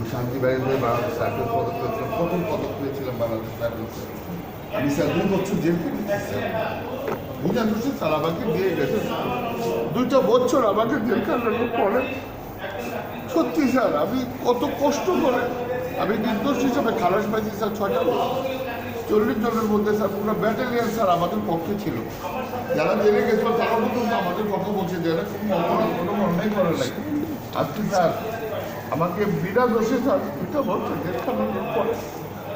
আমি শান্তি বাড়িতে বাংলাদেশ সার্কেল পদক পেয়েছিলাম প্রথম পদক পেয়েছিলাম বাংলাদেশ সার্কেল আমি স্যার দুই বছর জেল কেটেছি বুঝান বুঝছেন স্যার আমাকে দিয়ে গেছে দুইটা বছর আমাকে জেল কাটানোর পরে, সত্যি স্যার, আমি কত কষ্ট করে, আমি নির্দোষ হিসাবে খালাস পাইছি, স্যার, ছয়টা চল্লিশ জনের মধ্যে, স্যার, পুরো ব্যাটালিয়ান, স্যার, আমাদের পক্ষে ছিল। যারা জেলে গেছিল, তারা কিন্তু আমাদের কথা বলছে যে এরা কোনো অপরাধ কোনো অন্যায় করে নাই। আজকে, স্যার আমাকে বিনা দোষে স্যার, দুটা বছর জেল খাটানোর পরে।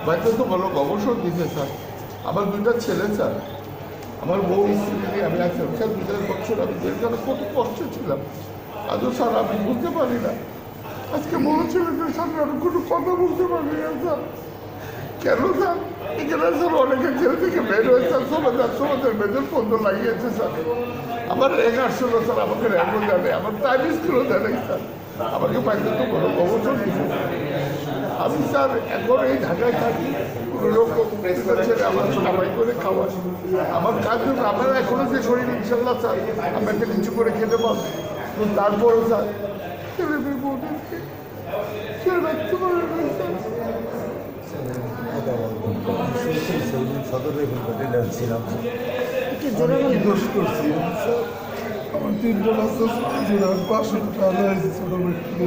বাইরে তো বলো, অবসর দিতে স্যার। আমার দুইটা ছেলে স্যার। আমার বউ স্ত্রী আমি আছি। স্যার, দুইটা বছর আমি জেলখানে কত কষ্টে ছিলাম। আজও স্যার আমি বুঝতে পারি না। আজকে বড় ছেলেদের সামনে আমি কোনো কথা বলতে পারি না, স্যার। কেন স্যার? এখানে স্যার অনেকে জেল থেকে বের হয়ে স্যার সমাজের সমাজের মেজর পদ্ম লাগিয়েছে, স্যার। আমার র্যাঙ্ক আসছিল স্যার, আমাকে র্যাঙ্কও জানে আমার টাইম স্কুলও জানে স্যার। আমাকে পাইতে তো কোনো অবসর দিচ্ছে আমি স্যার এখন এই ঢাকায় থাকি কোনো লোক ছেড়ে আমার কামাই করে খাওয়া আমার কাজ আমার এখনও যে শরীর ইনশাল্লাহ স্যার আমি একটা কিছু করে খেতে পারব তারপরও স্যার সদরে হোটেলে ছিলাম। কি দোষ করছি? স্যার আমার তিনটা বাচ্চা ছিল পাশে টাকা হয়েছে ছোটো ব্যক্তি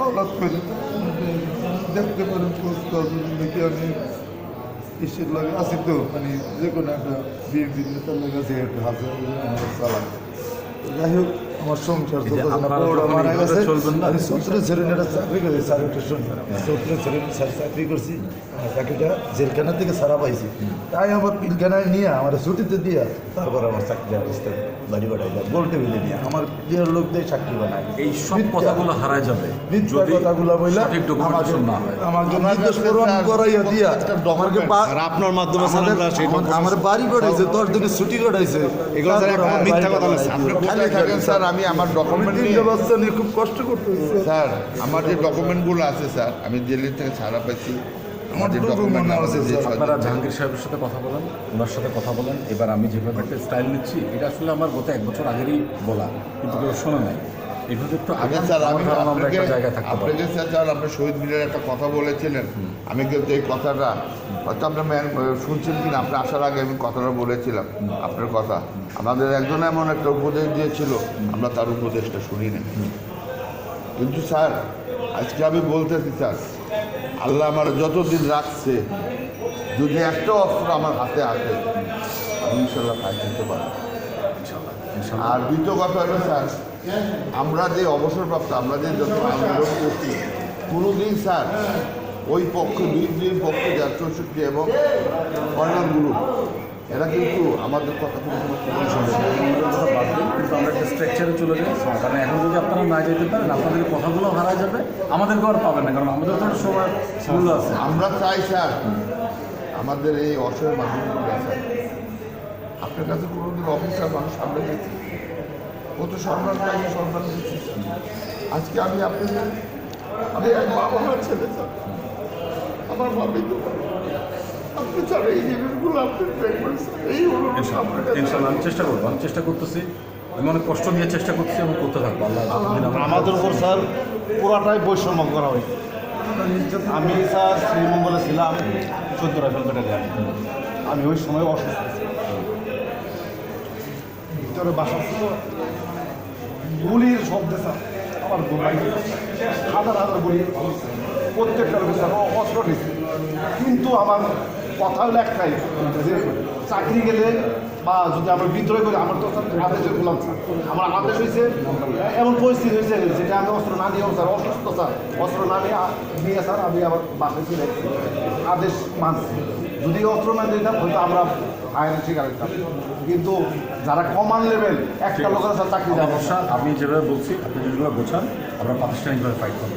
আওলাদ করে। দেখতে পারেন খোঁজ করবেন দেখি আমি ইসের লাগে আছি তো মানে যে কোনো একটা বিয়ে নেতার লাগে আছে হাতে চালান যাই হোক আমার সংসার মারা গেছে আমি সত্তর ছেড়ে একটা চাকরি করেছি স্যার একটা শুনবেন সত্তর ছেড়ে স্যার চাকরি করছি আমার চাকরিটা জেলখানা থেকে সারা পাইছি। তাই আমার পিলখানায় নিয়ে আমার ছুটিতে দিয়া তারপর আমার চাকরি অবস্থা বাড়ি বাড়াই যায় গোল টেবিলে নিয়ে। আমার বিয়ের লোক চাকরি বানায়। এই সব কথাগুলো হারায় যাবে মিথ্যা কথাগুলো বইলা সঠিক ডকুমেন্টেশন না হয়। আমাকে নির্দেশ প্রমাণ করাইয়া দিয়া। আমাকে আপনার মাধ্যমে স্যার আমাদের আমরা সেই আমার- আমার বাড়ি কাটাইছে দশ দিনে ছুটি কাটাইছে। এগুলো মিথ্যা কথা খালি থাকেন স্যার? আমি আমার ডকুমেন্ট নিয়ে ব্যবস্থা নিয়ে খুব কষ্ট করতে হচ্ছে স্যার আমার যে ডকুমেন্টগুলো আছে স্যার আমি জেলের থেকে ছাড়া পাইছি। আমার যে ডকুমেন্ট আছে আছে, আপনারা জাহাঙ্গীর সাহেবের সাথে কথা বলেন ওনার সাথে কথা বলেন। এবার আমি যেভাবে একটা স্টাইল নিচ্ছি এটা আসলে আমার গত এক বছর আগেরই বলা কিন্তু কেউ শোনা নাই। একটু আগে স্যার আমি আপনাকে স্যার আপনি শহীদ মিলের একটা কথা বলেছিলেন। আমি কিন্তু এই কথাটা হয়তো আপনার ম্যান- শুনছেন কিনা? আপনি আসার আগে আমি কথাটা বলেছিলাম আপনার কথা। আমাদের একজন এমন একটা উপদেশ দিয়েছিল। আমরা তার উপদেশটা শুনি না কিন্তু স্যার আজকে আমি বলতেছি স্যার আল্লাহ আমার যতদিন রাখছে যদি একটা অস্ত্র আমার হাতে আসে আমি ইনশাল্লাহ ফাইট দিতে পারব। আর দ্বিতীয় কথা হলো স্যার আমরা যে অবসরপ্রাপ্ত আমরা যে যত আন্দোলন করছি কোনোদিন স্যার ওই পক্ষ দুই পক্ষ যার চৌষট্টি এবং কয়লার গ্রুপ এরা কিন্তু আমাদের কথা কোনো কিন্তু আমরা একটা স্ট্রাকচারে চলে যাই। কারণ এখন যদি আপনারা না যেতে পারেন আপনাদের কথাগুলো হারা যাবে আমাদেরকে আর পাবেন না কারণ আমাদের তো সময় মূল্য আছে। আমরা চাই স্যার আমাদের এই অসহায় মানুষগুলো স্যার আপনার কাছে কোনোদিন অফিসার মানুষ সামনে গেছি কত সম্মান পাই সম্মান দিচ্ছি। আজকে আমি আপনাদের আমি এক বাবা মার ছেলে আমার ভাবি তো আপনি স্যার এই জিনিসগুলো আপনি দেখবেন স্যার এই হলো আপনার কাছে ইনশাল্লাহ আমি চেষ্টা করব আমি চেষ্টা করতেছি। আমি অনেক কষ্ট নিয়ে চেষ্টা করছি এবং করতে থাকব আল্লাহ আমার- আমাদের উপর স্যার পুরাটাই বৈষম্য করা হয়েছে। আমি স্যার শ্রীমঙ্গলে ছিলাম চোদ্দ আমি ওই সময় অসুস্থ ভিতরে বাসা ছিল। গুলির শব্দে স্যার, আমার গোলাই হাজার হাজার গুলি প্রত্যেকটা স্যার অস্ত্র কিন্তু আমার কথা হলো একটাই চাকরি গেলে বা যদি আমরা বিদ্রোহ করি আমার তো আদেশের গোলাম স্যার। আমার আদেশ হয়েছে এমন পরিস্থিতি হয়েছে যেটা আমি অস্ত্র না নিয়েও স্যার অসুস্থ স্যার অস্ত্র না নিয়ে নিয়ে স্যার আমি আমার বাসায় ফিরে আদেশ মানছি। যদি অস্ত্র না দিতাম হয়তো আমরা আইনের শিকার হইতাম কিন্তু যারা কমান লেভেল একটা লোকের স্যার চাকরি দেওয়া আমি যেভাবে বলছি আপনি যেগুলো গোছান আমরা প্রাতিষ্ঠানিকভাবে ফাইট করব।